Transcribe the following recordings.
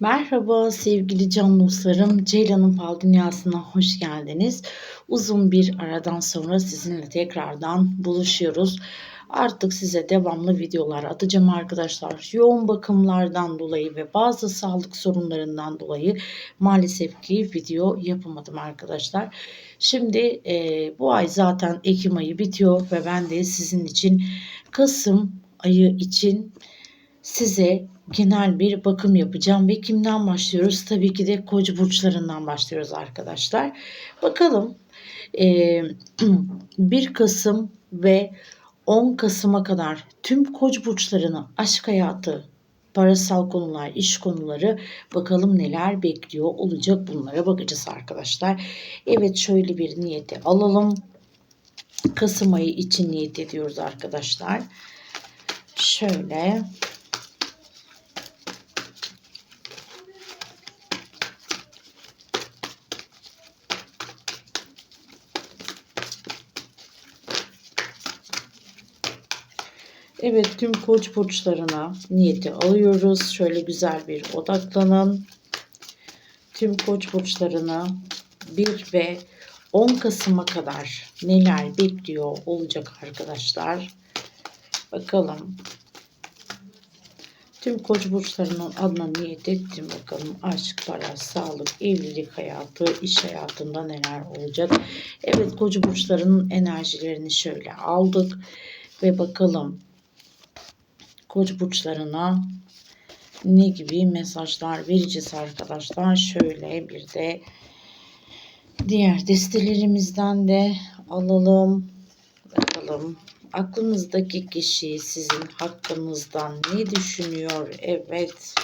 Merhaba sevgili can dostlarım. Ceylan'ın Fal Dünyası'na hoş geldiniz. Uzun bir aradan sonra sizinle tekrardan buluşuyoruz. Artık size devamlı videolar atacağım arkadaşlar. Yoğun bakımlardan dolayı ve bazı sağlık sorunlarından dolayı maalesef ki video yapamadım arkadaşlar. Şimdi e, bu ay zaten Ekim ayı bitiyor ve ben de sizin için Kasım ayı için size genel bir bakım yapacağım ve kimden başlıyoruz? Tabii ki de koç burçlarından başlıyoruz arkadaşlar. Bakalım e, 1 Kasım ve 10 Kasım'a kadar tüm koç burçlarını aşk hayatı, parasal konular, iş konuları bakalım neler bekliyor olacak bunlara bakacağız arkadaşlar. Evet şöyle bir niyeti alalım. Kasım ayı için niyet ediyoruz arkadaşlar. Şöyle Evet tüm koç burçlarına niyeti alıyoruz. Şöyle güzel bir odaklanın. Tüm koç burçlarına 1 ve 10 Kasım'a kadar neler bekliyor olacak arkadaşlar. Bakalım. Tüm koç burçlarının adına niyet ettim. Bakalım aşk, para, sağlık, evlilik hayatı, iş hayatında neler olacak. Evet koç burçlarının enerjilerini şöyle aldık. Ve bakalım koç burçlarına ne gibi mesajlar vereceğiz arkadaşlar. Şöyle bir de diğer destelerimizden de alalım. Bakalım aklınızdaki kişi sizin hakkınızdan ne düşünüyor? Evet.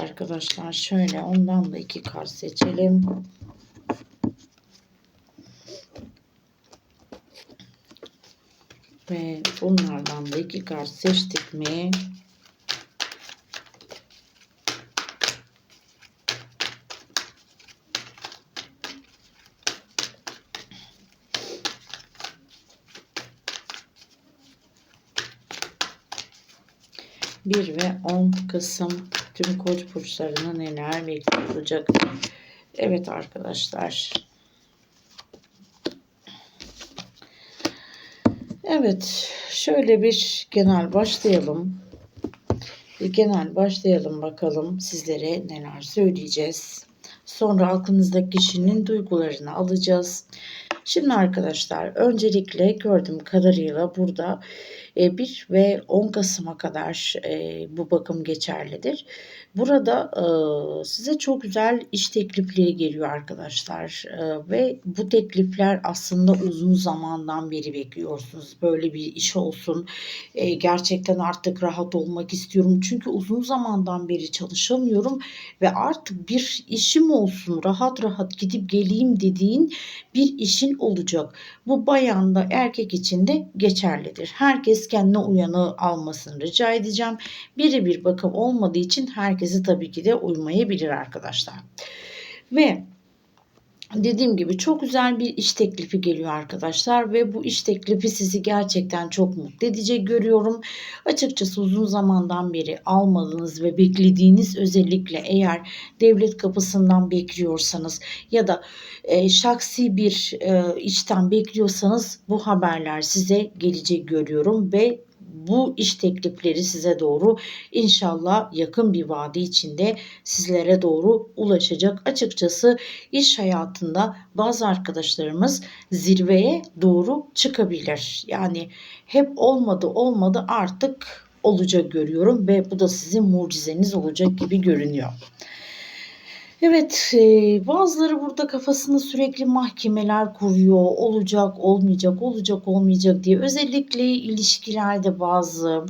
Arkadaşlar şöyle ondan da iki kart seçelim. Ve bunlardan da iki kart seçtik mi? Bir ve 10 Kasım tüm koç burçlarına neler bekliyor olacak? Evet arkadaşlar. Evet, şöyle bir genel başlayalım. Bir genel başlayalım bakalım sizlere neler söyleyeceğiz. Sonra aklınızdaki kişinin duygularını alacağız. Şimdi arkadaşlar öncelikle gördüğüm kadarıyla burada 1 e, ve 10 Kasım'a kadar e, bu bakım geçerlidir. Burada e, size çok güzel iş teklifleri geliyor arkadaşlar ve bu teklifler aslında uzun zamandan beri bekliyorsunuz. Böyle bir iş olsun. Gerçekten artık rahat olmak istiyorum. Çünkü uzun zamandan beri çalışamıyorum ve artık bir işim olsun. Rahat rahat gidip geleyim dediğin bir işin olacak. Bu bayan da erkek için de geçerlidir. Herkes kendine uyanı almasını rica edeceğim. Birebir bakım olmadığı için herkesi tabii ki de uymayabilir arkadaşlar. Ve dediğim gibi çok güzel bir iş teklifi geliyor arkadaşlar ve bu iş teklifi sizi gerçekten çok mutlu edecek görüyorum. Açıkçası uzun zamandan beri almadığınız ve beklediğiniz özellikle eğer devlet kapısından bekliyorsanız ya da e, şahsi bir e, işten bekliyorsanız bu haberler size gelecek görüyorum ve bu iş teklifleri size doğru inşallah yakın bir vade içinde sizlere doğru ulaşacak. Açıkçası iş hayatında bazı arkadaşlarımız zirveye doğru çıkabilir. Yani hep olmadı olmadı artık olacak görüyorum ve bu da sizin mucizeniz olacak gibi görünüyor. Evet, e, bazıları burada kafasında sürekli mahkemeler kuruyor. Olacak, olmayacak, olacak, olmayacak diye. Özellikle ilişkilerde bazı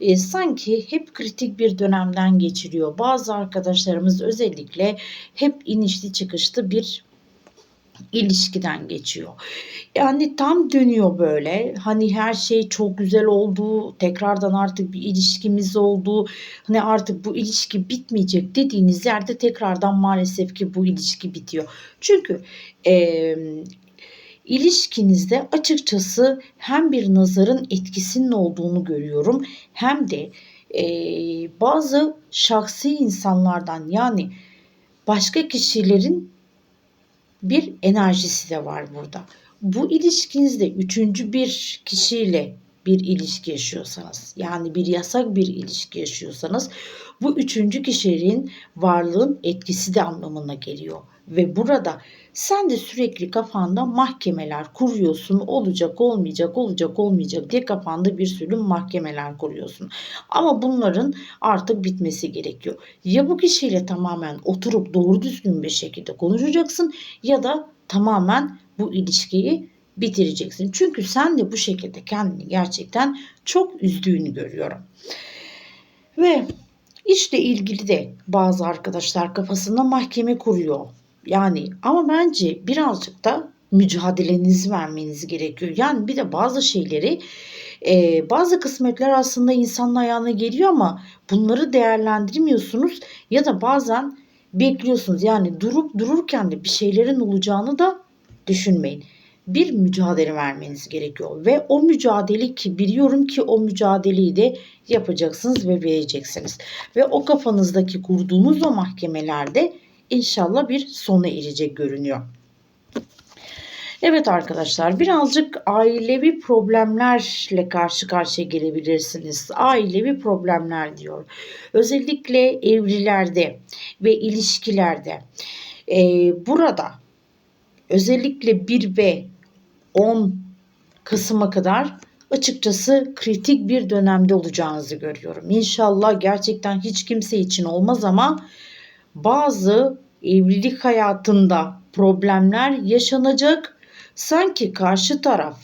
e, sanki hep kritik bir dönemden geçiriyor. Bazı arkadaşlarımız özellikle hep inişli çıkışlı bir ilişkiden geçiyor. Yani tam dönüyor böyle. Hani her şey çok güzel oldu. Tekrardan artık bir ilişkimiz oldu. Hani artık bu ilişki bitmeyecek dediğiniz yerde tekrardan maalesef ki bu ilişki bitiyor. Çünkü eee ilişkinizde açıkçası hem bir nazarın etkisinin olduğunu görüyorum hem de eee, bazı şahsi insanlardan yani başka kişilerin bir enerjisi de var burada. Bu ilişkinizde üçüncü bir kişiyle bir ilişki yaşıyorsanız yani bir yasak bir ilişki yaşıyorsanız bu üçüncü kişinin varlığın etkisi de anlamına geliyor. Ve burada sen de sürekli kafanda mahkemeler kuruyorsun. Olacak olmayacak olacak olmayacak diye kafanda bir sürü mahkemeler kuruyorsun. Ama bunların artık bitmesi gerekiyor. Ya bu kişiyle tamamen oturup doğru düzgün bir şekilde konuşacaksın ya da tamamen bu ilişkiyi bitireceksin. Çünkü sen de bu şekilde kendini gerçekten çok üzdüğünü görüyorum. Ve işle ilgili de bazı arkadaşlar kafasında mahkeme kuruyor. Yani ama bence birazcık da mücadelenizi vermeniz gerekiyor. Yani bir de bazı şeyleri e, bazı kısmetler aslında insanın ayağına geliyor ama bunları değerlendirmiyorsunuz ya da bazen bekliyorsunuz. Yani durup dururken de bir şeylerin olacağını da düşünmeyin. Bir mücadele vermeniz gerekiyor ve o mücadele ki biliyorum ki o mücadeleyi de yapacaksınız ve vereceksiniz. Ve o kafanızdaki kurduğunuz o mahkemelerde inşallah bir sona erecek görünüyor. Evet arkadaşlar birazcık ailevi problemlerle karşı karşıya gelebilirsiniz. Ailevi problemler diyor. Özellikle evlilerde ve ilişkilerde. Ee, burada özellikle 1 ve 10 Kasım'a kadar açıkçası kritik bir dönemde olacağınızı görüyorum. İnşallah gerçekten hiç kimse için olmaz ama bazı evlilik hayatında problemler yaşanacak. Sanki karşı taraf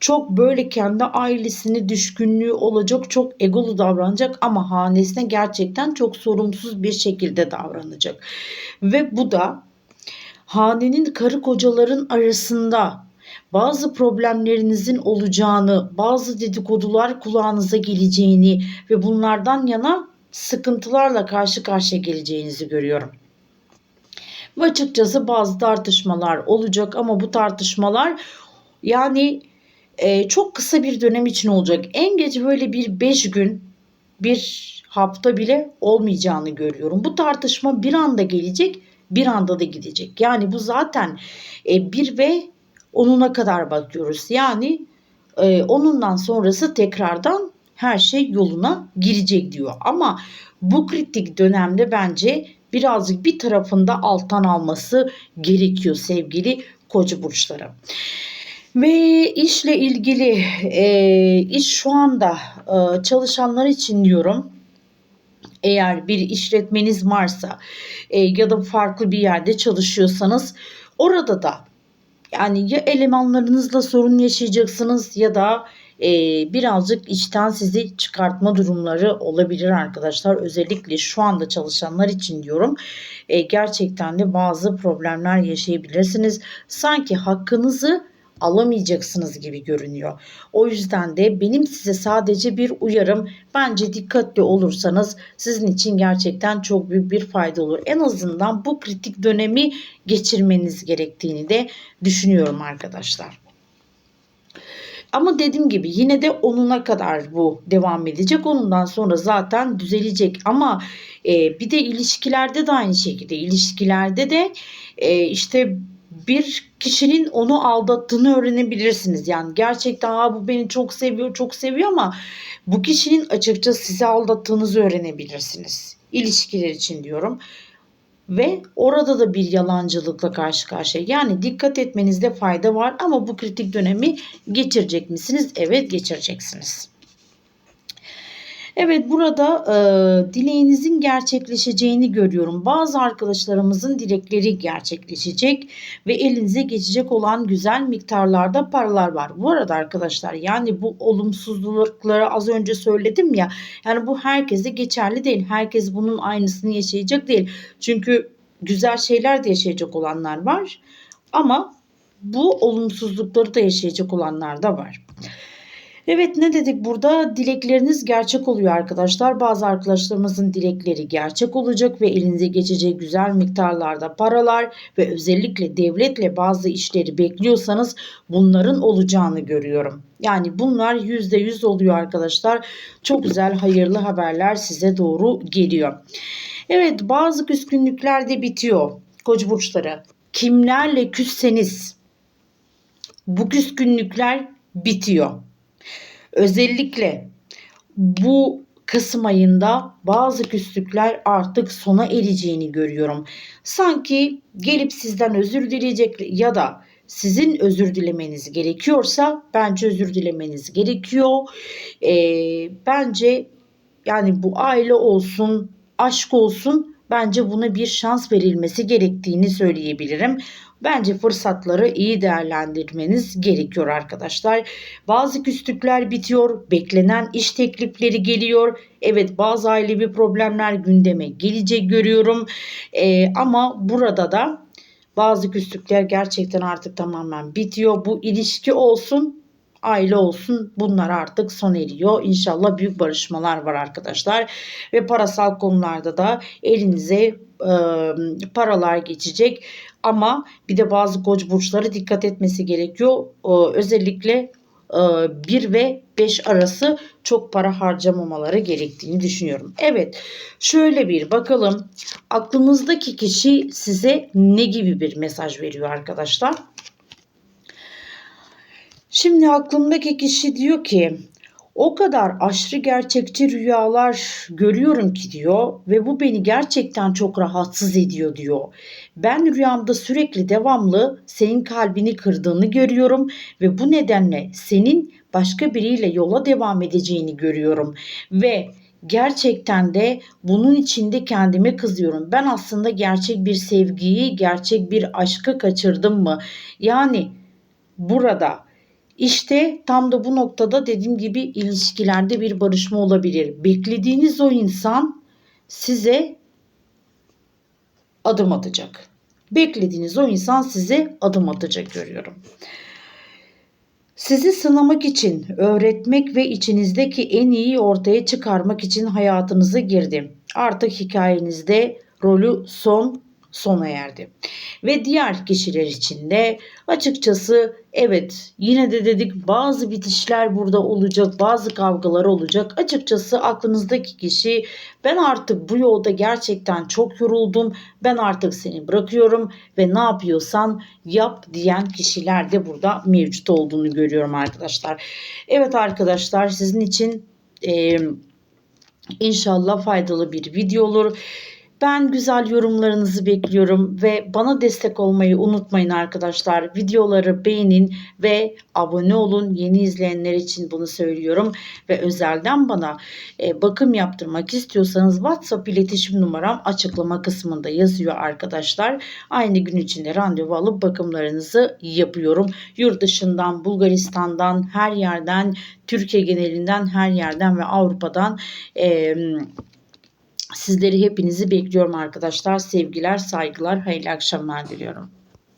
çok böyle kendi ailesini düşkünlüğü olacak, çok egolu davranacak ama hanesine gerçekten çok sorumsuz bir şekilde davranacak. Ve bu da hanenin karı kocaların arasında bazı problemlerinizin olacağını, bazı dedikodular kulağınıza geleceğini ve bunlardan yana sıkıntılarla karşı karşıya geleceğinizi görüyorum. Ve açıkçası bazı tartışmalar olacak ama bu tartışmalar yani e, çok kısa bir dönem için olacak. En geç böyle bir 5 gün bir hafta bile olmayacağını görüyorum. Bu tartışma bir anda gelecek bir anda da gidecek. Yani bu zaten e, bir ve onuna kadar bakıyoruz. Yani e, onundan sonrası tekrardan her şey yoluna girecek diyor. Ama bu kritik dönemde bence birazcık bir tarafında alttan alması gerekiyor sevgili koca burçları. Ve işle ilgili e, iş şu anda e, çalışanlar için diyorum eğer bir işletmeniz varsa e, ya da farklı bir yerde çalışıyorsanız orada da yani ya elemanlarınızla sorun yaşayacaksınız ya da e, birazcık içten sizi çıkartma durumları olabilir arkadaşlar. Özellikle şu anda çalışanlar için diyorum. E, gerçekten de bazı problemler yaşayabilirsiniz. Sanki hakkınızı alamayacaksınız gibi görünüyor. O yüzden de benim size sadece bir uyarım. Bence dikkatli olursanız sizin için gerçekten çok büyük bir fayda olur. En azından bu kritik dönemi geçirmeniz gerektiğini de düşünüyorum arkadaşlar. Ama dediğim gibi yine de onuna kadar bu devam edecek. Onundan sonra zaten düzelecek. Ama e, bir de ilişkilerde de aynı şekilde. İlişkilerde de e, işte bir kişinin onu aldattığını öğrenebilirsiniz. Yani gerçekten ha bu beni çok seviyor, çok seviyor ama bu kişinin açıkçası sizi aldattığınızı öğrenebilirsiniz. İlişkiler için diyorum. Ve orada da bir yalancılıkla karşı karşıya. Yani dikkat etmenizde fayda var ama bu kritik dönemi geçirecek misiniz? Evet geçireceksiniz. Evet burada e, dileğinizin gerçekleşeceğini görüyorum. Bazı arkadaşlarımızın dilekleri gerçekleşecek ve elinize geçecek olan güzel miktarlarda paralar var. Bu arada arkadaşlar yani bu olumsuzlukları az önce söyledim ya yani bu herkese geçerli değil. Herkes bunun aynısını yaşayacak değil. Çünkü güzel şeyler de yaşayacak olanlar var. Ama bu olumsuzlukları da yaşayacak olanlar da var. Evet ne dedik burada? Dilekleriniz gerçek oluyor arkadaşlar. Bazı arkadaşlarımızın dilekleri gerçek olacak ve elinize geçecek güzel miktarlarda paralar ve özellikle devletle bazı işleri bekliyorsanız bunların olacağını görüyorum. Yani bunlar %100 oluyor arkadaşlar. Çok güzel hayırlı haberler size doğru geliyor. Evet bazı küskünlükler de bitiyor. Koç burçları. Kimlerle küsseniz bu küskünlükler bitiyor. Özellikle bu Kasım ayında bazı küslükler artık sona ereceğini görüyorum. Sanki gelip sizden özür dileyecek ya da sizin özür dilemeniz gerekiyorsa bence özür dilemeniz gerekiyor. Ee, bence yani bu aile olsun, aşk olsun bence buna bir şans verilmesi gerektiğini söyleyebilirim. Bence fırsatları iyi değerlendirmeniz gerekiyor arkadaşlar. Bazı küslükler bitiyor, beklenen iş teklifleri geliyor. Evet bazı ailevi problemler gündeme gelecek görüyorum. Ee, ama burada da bazı küslükler gerçekten artık tamamen bitiyor. Bu ilişki olsun aile olsun bunlar artık son eriyor. İnşallah büyük barışmalar var arkadaşlar. Ve parasal konularda da elinize e, paralar geçecek. Ama bir de bazı koç burçları dikkat etmesi gerekiyor. E, özellikle 1 ve 5 arası çok para harcamamaları gerektiğini düşünüyorum. Evet şöyle bir bakalım aklınızdaki kişi size ne gibi bir mesaj veriyor arkadaşlar? Şimdi aklımdaki kişi diyor ki o kadar aşırı gerçekçi rüyalar görüyorum ki diyor ve bu beni gerçekten çok rahatsız ediyor diyor. Ben rüyamda sürekli devamlı senin kalbini kırdığını görüyorum ve bu nedenle senin başka biriyle yola devam edeceğini görüyorum ve gerçekten de bunun içinde kendime kızıyorum. Ben aslında gerçek bir sevgiyi, gerçek bir aşkı kaçırdım mı? Yani burada işte tam da bu noktada dediğim gibi ilişkilerde bir barışma olabilir. Beklediğiniz o insan size adım atacak. Beklediğiniz o insan size adım atacak görüyorum. Sizi sınamak için, öğretmek ve içinizdeki en iyi ortaya çıkarmak için hayatınıza girdi. Artık hikayenizde rolü son sona erdi. Ve diğer kişiler için de açıkçası evet yine de dedik bazı bitişler burada olacak, bazı kavgalar olacak. Açıkçası aklınızdaki kişi ben artık bu yolda gerçekten çok yoruldum. Ben artık seni bırakıyorum ve ne yapıyorsan yap diyen kişiler de burada mevcut olduğunu görüyorum arkadaşlar. Evet arkadaşlar sizin için e, inşallah faydalı bir video olur. Ben güzel yorumlarınızı bekliyorum ve bana destek olmayı unutmayın arkadaşlar. Videoları beğenin ve abone olun. Yeni izleyenler için bunu söylüyorum. Ve özelden bana e, bakım yaptırmak istiyorsanız WhatsApp iletişim numaram açıklama kısmında yazıyor arkadaşlar. Aynı gün içinde randevu alıp bakımlarınızı yapıyorum. Yurt dışından, Bulgaristan'dan, her yerden, Türkiye genelinden, her yerden ve Avrupa'dan e, Sizleri hepinizi bekliyorum arkadaşlar. Sevgiler, saygılar, hayırlı akşamlar diliyorum.